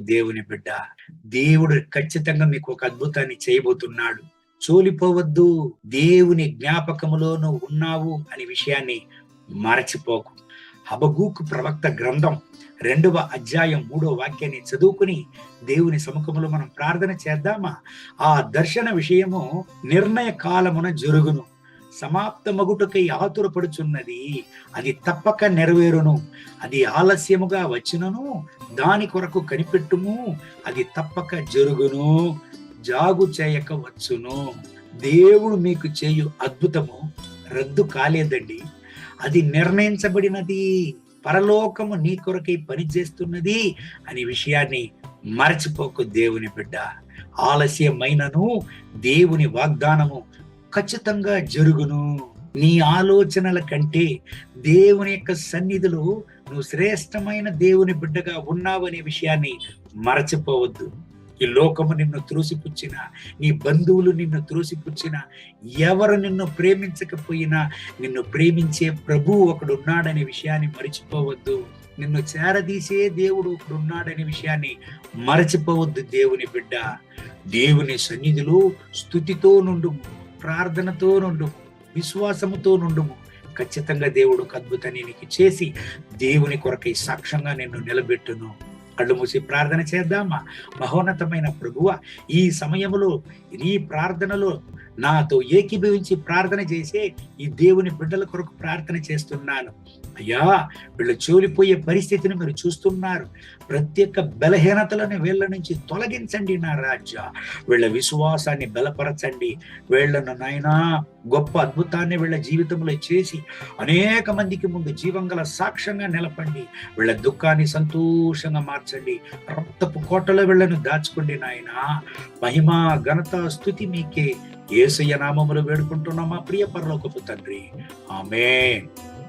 దేవుని బిడ్డ. దేవుడు ఖచ్చితంగా మీకు ఒక అద్భుతాన్ని చేయబోతున్నాడు. చోలిపోవద్దు దేవుని జ్ఞాపకములోనూ ఉన్నావు అనే విషయాన్ని మరచిపోకు. హబగూకు ప్రవక్త గ్రంథం రెండవ అధ్యాయం మూడో వాక్యాన్ని చదువుకుని దేవుని సముఖములో మనం ప్రార్థన చేద్దామా? ఆ దర్శన విషయము నిర్ణయ కాలమున జరుగును. సమాప్తమగుటకై ఆతురపడుచున్నది. అది తప్పక నెరవేరును. అది ఆలస్యముగా వచ్చినను. దాని కొరకు కనిపెట్టుము. అది తప్పక జరుగును. జాగు చేయక వచ్చును. దేవుడు మీకు చేయు అద్భుతము రద్దు కాలేదండి. అది నిర్ణయించబడినది. పరలోకము నీ కొరకై పనిచేస్తున్నది అనే విషయాన్ని మరచిపోకు దేవుని బిడ్డ. ఆలస్యమైనను దేవుని వాగ్దానము ఖచ్చితంగా జరుగును. నీ ఆలోచనల కంటే దేవుని యొక్క సన్నిధిలో నువ్వు శ్రేష్టమైన దేవుని బిడ్డగా ఉన్నావనే విషయాన్ని మరచిపోవద్దు. ఈ లోకము నిన్ను త్రోసిపుచ్చిన నీ బంధువులు నిన్ను త్రోసిపుచ్చిన ఎవరు నిన్ను ప్రేమించకపోయినా నిన్ను ప్రేమించే ప్రభు ఒకడున్నాడనే విషయాన్ని మరిచిపోవద్దు. నిన్ను చేరదీసే దేవుడు ఒకడున్నాడనే విషయాన్ని మరచిపోవద్దు దేవుని బిడ్డ. దేవుని సన్నిధిలో స్థుతితో నుండు ప్రార్థనతో నుండుము విశ్వాసముతో నుండుము ఖచ్చితంగా దేవుడు ఒక అద్భుతాన్ని నీకు చేసి దేవుని కొరకై సాక్ష్యంగా నిన్ను నిలబెట్టును. కళ్ళు మూసి ప్రార్థన చేద్దామా? మహోన్నతమైన ప్రభువ ఈ సమయంలో నీ ప్రార్థనలో నాతో ఏకీభవించి ప్రార్థన చేసే ఈ దేవుని బిడ్డల కొరకు ప్రార్థన చేస్తున్నాను. అయ్యా వీళ్ళు చోలిపోయే పరిస్థితిని మీరు చూస్తున్నారు. ప్రత్యేక బలహీనతలను వీళ్ళ నుంచి తొలగించండి నా రాజ్య. వీళ్ళ విశ్వాసాన్ని బలపరచండి. వీళ్ళను నాయనా గొప్ప అద్భుతాన్ని వీళ్ళ జీవితంలో చేసి అనేక మందికి ముందు జీవంగల సాక్ష్యంగా నిలపండి. వీళ్ళ దుఃఖాన్ని సంతోషంగా మార్చండి. రక్తపు కోటలో వీళ్ళను దాచుకోండి నాయన. మహిమ ఘనత స్థుతి మీకే. ఏసయ్య నామములు వేడుకుంటున్నామా ప్రియ పరలోకపు తండ్రి. ఆమె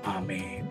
ఆమె